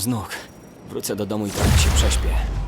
z nóg. Wrócę do domu i trochę się prześpię.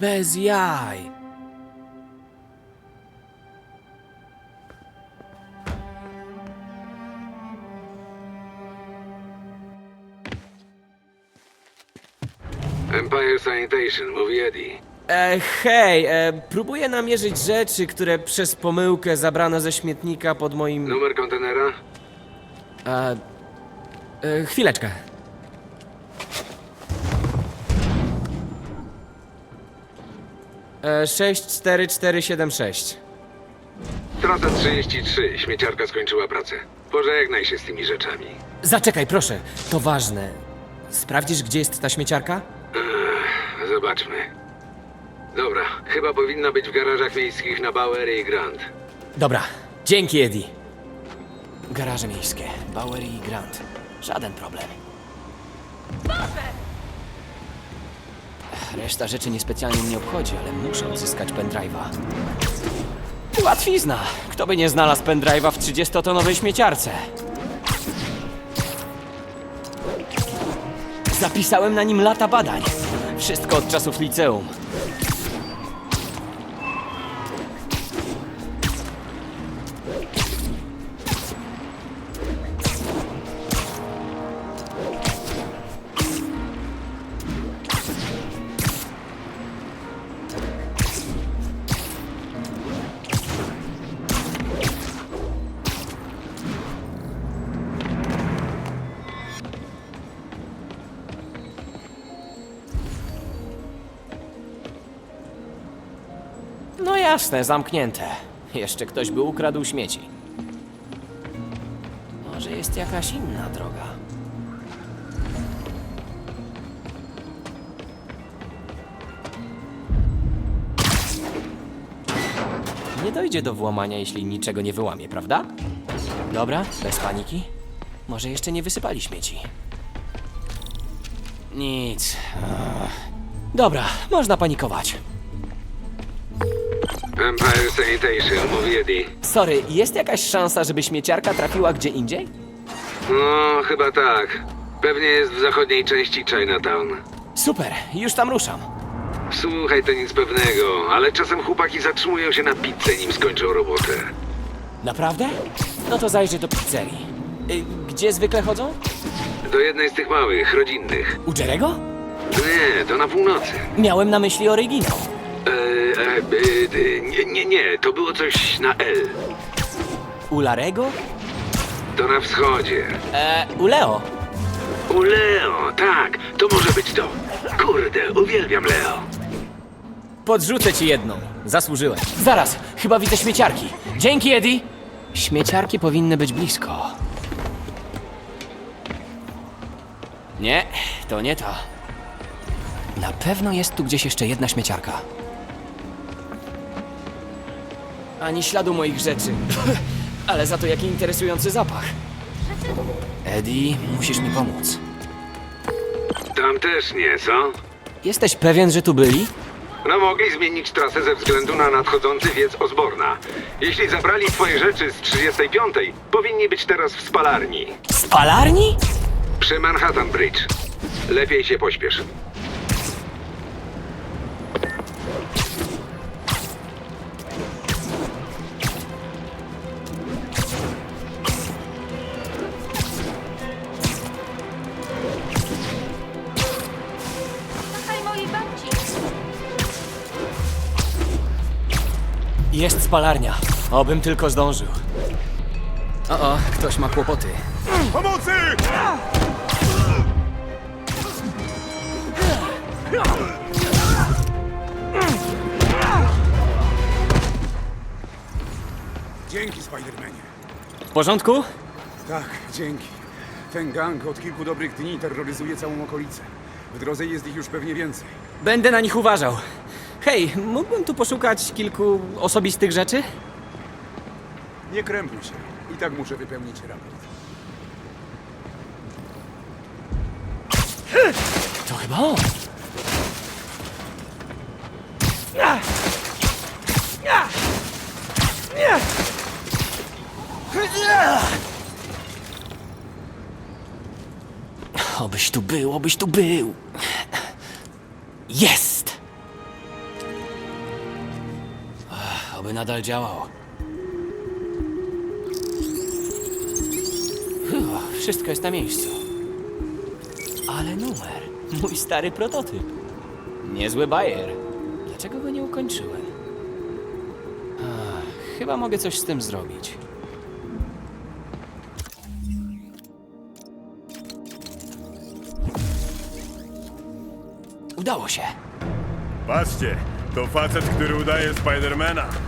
Bez jaj. Empire Sanitation, mówi Eddie. E, hej, e, próbuję namierzyć rzeczy, które przez pomyłkę zabrano ze śmietnika pod moim... Numer kontenera? E, e, chwileczkę. E, 64476. Trasa 33, śmieciarka skończyła pracę. Pożegnaj się z tymi rzeczami. Zaczekaj, proszę, to ważne. Sprawdzisz, gdzie jest ta śmieciarka? Zobaczmy. Dobra, chyba powinna być w garażach miejskich na Bowery i Grand. Dobra, dzięki Eddie. Garaże miejskie, Bowery i Grant. Żaden problem. Reszta rzeczy niespecjalnie mnie obchodzi, ale muszę odzyskać pendrive'a. Łatwizna! Kto by nie znalazł pendrive'a w 30-tonowej śmieciarce? Zapisałem na nim lata badań. Wszystko od czasów liceum. Jasne, zamknięte. Jeszcze ktoś by ukradł śmieci. Może jest jakaś inna droga. Nie dojdzie do włamania, jeśli niczego nie wyłamie, prawda? Dobra, bez paniki. Może jeszcze nie wysypali śmieci. Nic. Dobra, można panikować. Empire Sanitation, mówi Eddie. Sorry, jest jakaś szansa, żeby śmieciarka trafiła gdzie indziej? No, chyba tak. Pewnie jest w zachodniej części Chinatown. Super, już tam ruszam. Słuchaj, to nic pewnego, ale czasem chłopaki zatrzymują się na pizzę, nim skończą robotę. Naprawdę? No to zajrzę do pizzerii. Y, gdzie zwykle chodzą? Do jednej z tych małych, rodzinnych. U Jerego? Nie, to na północy. Miałem na myśli oryginał. E, e, e, nie, nie, nie, to było coś na L. U Larego? To na wschodzie. E, u Leo. U Leo, tak, to może być to. Kurde, uwielbiam Leo. Podrzucę ci jedną. Zasłużyłeś. Zaraz, chyba widzę śmieciarki. Dzięki, Eddie. Śmieciarki powinny być blisko. Nie, to nie to. Na pewno jest tu gdzieś jeszcze jedna śmieciarka. Ani śladu moich rzeczy. Ale za to jaki interesujący zapach. Eddie, musisz mi pomóc. Tam też nie, co? Jesteś pewien, że tu byli? No mogli zmienić trasę ze względu na nadchodzący wiec Osborna. Jeśli zabrali twoje rzeczy z 35, powinni być teraz w spalarni. Spalarni? Przy Manhattan Bridge. Lepiej się pośpiesz. Jest spalarnia. Obym tylko zdążył. O, o, ktoś ma kłopoty. Pomocy! Dzięki, Spidermanie. W porządku? Tak, dzięki. Ten gang od kilku dobrych dni terroryzuje całą okolicę. W drodze jest ich już pewnie więcej. Będę na nich uważał. Hej, mógłbym tu poszukać kilku osobistych rzeczy? Nie krępuj się. I tak muszę wypełnić raport. To chyba on. Obyś tu był, obyś tu był. Jest! Nadal działał. Uff, Wszystko jest na miejscu. Ale numer. Mój stary prototyp. Niezły bajer. Dlaczego go nie ukończyłem? Ach, chyba mogę coś z tym zrobić. Udało się. Patrzcie, to facet, który udaje Spidermana.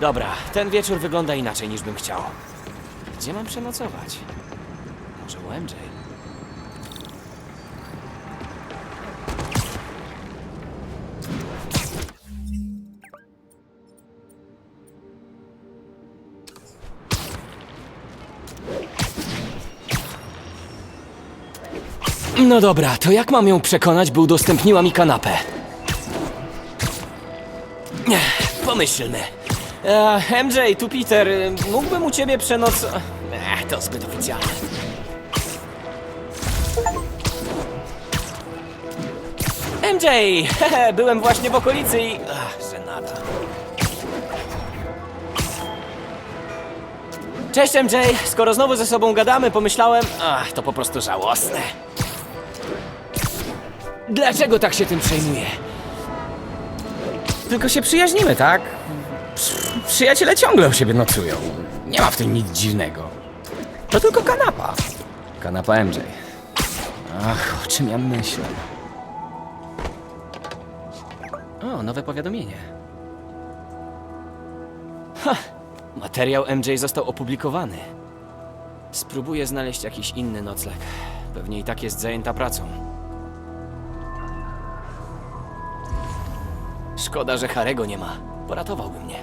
Dobra, ten wieczór wygląda inaczej niż bym chciał. Gdzie mam przenocować? Może u MJ? No dobra, to jak mam ją przekonać, by udostępniła mi kanapę? Ech, Pomyślmy. E, MJ, tu Peter. Mógłbym u ciebie przenoc... Ech, to zbyt oficjalne. MJ! Hehe, byłem właśnie w okolicy i... Ach, żenada. Cześć MJ! Skoro znowu ze sobą gadamy, pomyślałem... Ach, to po prostu żałosne. Dlaczego tak się tym przejmuję? Tylko się przyjaźnimy, tak? Przy- Przyjaciele ciągle u siebie nocują. Nie ma w tym nic dziwnego. To tylko kanapa. Kanapa MJ. Ach, o czym ja myślę? O, nowe powiadomienie. Ha! Materiał MJ został opublikowany. Spróbuję znaleźć jakiś inny nocleg. Pewnie i tak jest zajęta pracą. Szkoda, że Harego nie ma. Poratowałby mnie.